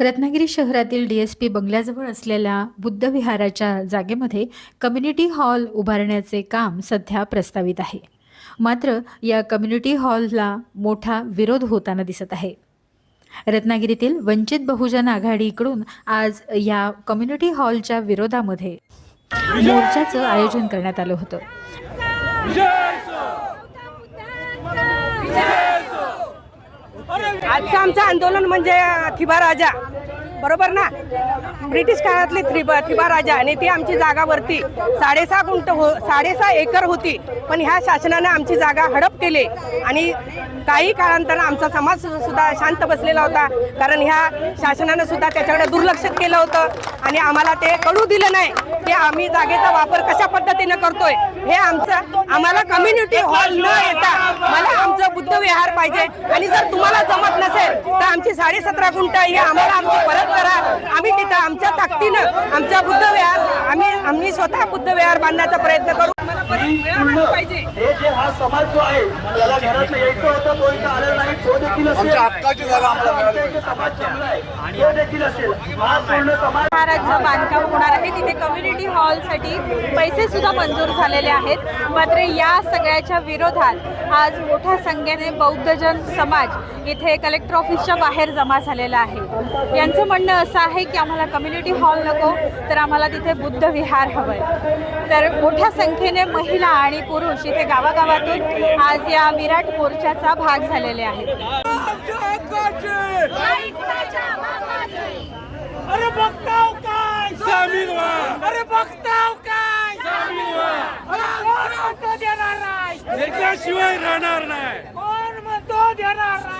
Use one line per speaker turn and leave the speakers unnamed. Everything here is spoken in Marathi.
रत्नागिरी शहरातील डी एस पी बंगल्याजवळ असलेल्या बुद्धविहाराच्या जागेमध्ये कम्युनिटी हॉल उभारण्याचे काम सध्या प्रस्तावित आहे. मात्र या कम्युनिटी हॉलला मोठा विरोध होताना दिसत आहे. रत्नागिरीतील वंचित बहुजन आघाडीकडून आज या कम्युनिटी हॉलच्या विरोधामध्ये मोर्चाचं आयोजन करण्यात आलं होतं.
आमचं आंदोलन म्हणजे थिबा राजा बरोबर ना? ब्रिटिश काळातली थिबा थिबा राजा आणि ती आमची जागावरती साडेसहा गुंट हो साडेसहा एकर होती. पण ह्या शासनानं आमची जागा हडप केली आणि काही काळांतर आमचा समाज सुद्धा शांत बसलेला होता. कारण ह्या शासनानं सुद्धा त्याच्याकडे दुर्लक्ष केलं होतं आणि आम्हाला ते कळू दिलं नाही की आम्ही जागेचा वापर कशा पद्धतीनं करतोय. हे आमचं आम्हाला कम्युनिटी हॉल न येता मला आमचं बुद्ध विहार पाहिजे. आणि जर तुम्हाला जमत नसेल साडे सतरा गुंठ हे आम्हाला आमची परत करा. आम्ही तिथं आमच्या ताकदीनं आमचा बुद्ध विहार आम्ही आम्ही स्वतः बुद्ध विहार बांधण्याचा प्रयत्न करू.
हे जे हा समाज जो आहे त्याला घरात यायचं होतं तो इथं आलेला नाही तो देखील असेल.
आमच्या हक्काची जागा आम्हाला मिळाली.
आमच्या इथे समाज चांगला आहे तो देखील असेल. हा पूर्ण समाज
विहाराचं बांधकाम होणार आहे. तिथे कम्युनिटी हॉलसाठी पैसे सुद्धा मंजूर झालेले आहेत. मात्र या सगळ्याच्या विरोधात आज मोठ्या संख्येने बौद्धजन समाज इथे कलेक्टर ऑफिसच्या बाहेर जमा झालेला आहे. यांचं म्हणणं असं आहे की आम्हाला कम्युनिटी हॉल नको तर आम्हाला तिथे बुद्ध विहार हवंय. तर मोठ्या संख्येने महिला आणि पुरुष इथे गावागावातून आज या विराट मोर्चाचा भाग झालेले आहेत.
अरे बघताव काय? सामील व्हा अरे बघताव काय? सामील व्हा कोण म्हणतो देणार नाही? घेतल्याशिवाय राहणार नाही. कोण म्हणतो देणार नाही.